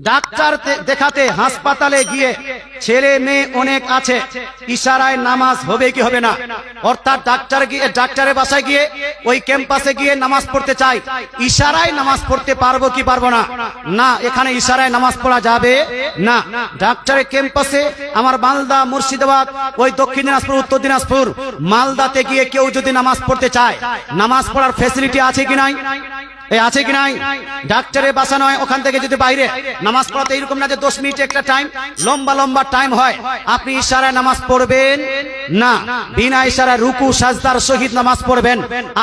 Doctor দেখাতে হাসপাতালে গিয়ে ছেলে মেয়ে অনেক আছে। ইশারায় নামাজ হবে কি হবে না? অর্থাৎ ডাক্তার গিয়ে ডাক্তারের বাসায় গিয়ে ওই ক্যাম্পাসে গিয়ে নামাজ পড়তে চাই। ইশারায় নামাজ পড়তে পারব কি পারব না? না, এখানে ইশারায় নামাজ পড়া যাবে না। ডাক্তারের ক্যাম্পাসে আমার মালদা, মুর্শিদাবাদ, ওই দক্ষিণ দিনাজপুর, উত্তর দিনাজপুর, মালদাতে গিয়ে কেউ যদি নামাজ পড়তে চায়, নামাজ পড়ার ফেসিলিটি আছে কি নাই? এই আছে কি নাই? ডাক্তারের বাসা নয়, ওখান থেকে যদি বাইরে। নামাজ পড়াতে এরকম না যে দশ মিনিট একটা টাইম লম্বা লম্বা টাইম হয়। আপনি ইশারায় নামাজ পড়বেন না। বিনা ইশারায় রুকু, সাজদার সহিত নামাজ পড়বেন।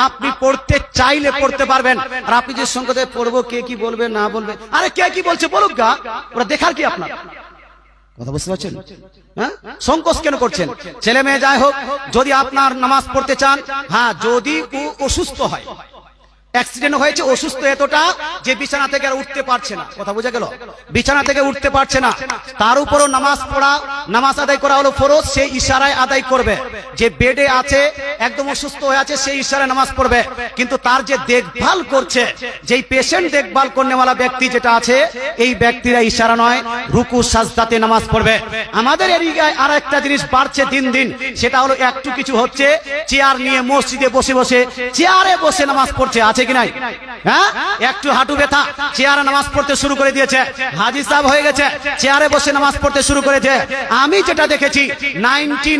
আপনি পড়তে চাইলে পড়তে পারবেন। আর আপনি যে সঙ্গে পড়ব, কে কি বলবে, না বলবে? আরে কে কি বলছে বলুক গা। ওরা দেখার কি আপনার? কথা বুঝতে পারছেন? হ্যাঁ? সংকোচ কেন করছেন? ছেলে মেয়ে যাই হোক, যদি আপনার নামাজ পড়তে চান হ্যাঁ যদি অসুস্থ হয় অ্যাক্সিডেন্ট হয়েছে, অসুস্থ এতটা যে বিছানা থেকে আর উঠতে পারছে না। কথা বোঝা গেল? বিছানা থেকে উঠতে পারছে না। তার উপরও নামাজ পড়া নামাজ আদায় করা হলো ফরজ সে ইশারায় আদায় করবে। যে বেডে আছে, একদম অসুস্থ হয়ে আছে, সেই ইশারায় নামাজ পড়বে। কিন্তু তার যে দেখভাল করছে, যেই পেশেন্ট দেখভাল করনেওয়ালা ব্যক্তি যেটা আছে, এই ব্যক্তিরা ইশারা নয়, রুকু, সাজদাতে নামাজ পড়বে। আমাদের এরিয়ায় আর একটা জিনিস বাড়ছে দিন দিন, সেটা হলো একটু কিছু হচ্ছে, চেয়ার নিয়ে মসজিদে বসে বসে, চেয়ারে বসে নামাজ পড়ছে, আছে কি নাই? হ্যাঁ? একটু হাঁটু ব্যথা, চেয়ারে নামাজ পড়তে শুরু করে দিয়েছে। হাজি সাহেব হয়ে গেছে, চেয়ারে বসে নামাজ পড়তে শুরু করেছে। আমি যেটা দেখেছি নাইনটি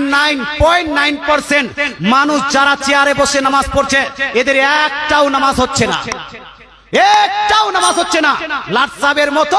মানুষ যারা চেয়ারে বসে নামাজ পড়ছে, এদের একটাও নামাজ হচ্ছে না। একটাও নামাজ হচ্ছে না। লাট সাহেবের মতো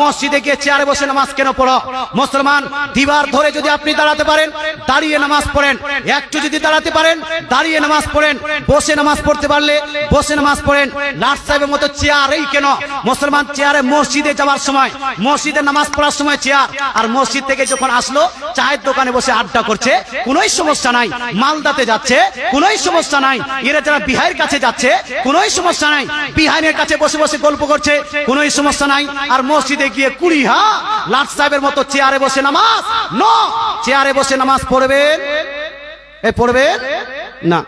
মসজিদে গিয়ে চেয়ারে বসে নামাজ কেন পড়ো? মুসলমান, দিবার ধরে যদি আপনি দাঁড়াতে পারেন, দাঁড়িয়ে নামাজ পড়েন। একটু যদি দাঁড়াতে পারেন, দাঁড়িয়ে নামাজ পড়েন। বসে নামাজ পড়তে পারলে বসে নামাজ পড়েন। লাট সাহেবের মতো চেয়ারেই কেন? মুসলমান, চেয়ারে মসজিদে যাওয়ার সময়, মসজিদে নামাজ পড়ার সময় চেয়ার, আর মসজিদ থেকে যখন আসলো, চায়ের দোকানে বসে আড্ডা করছে, কোনোই সমস্যা নাই। মালদাতে যাচ্ছে, কোনোই সমস্যা নাই। এরা যারা বিহারের কাছে যাচ্ছে, কোনোই সমস্যা নাই। বিহারের কাছে বসে বসে গল্প করছে কোন সমস্যা নাই। আর মসজিদে গিয়ে কুড়ি, হা? লাট সাহেবের মতো চেয়ারে বসে নামাজ? ন? চেয়ারে বসে নামাজ পড়বে এ পড়বে না।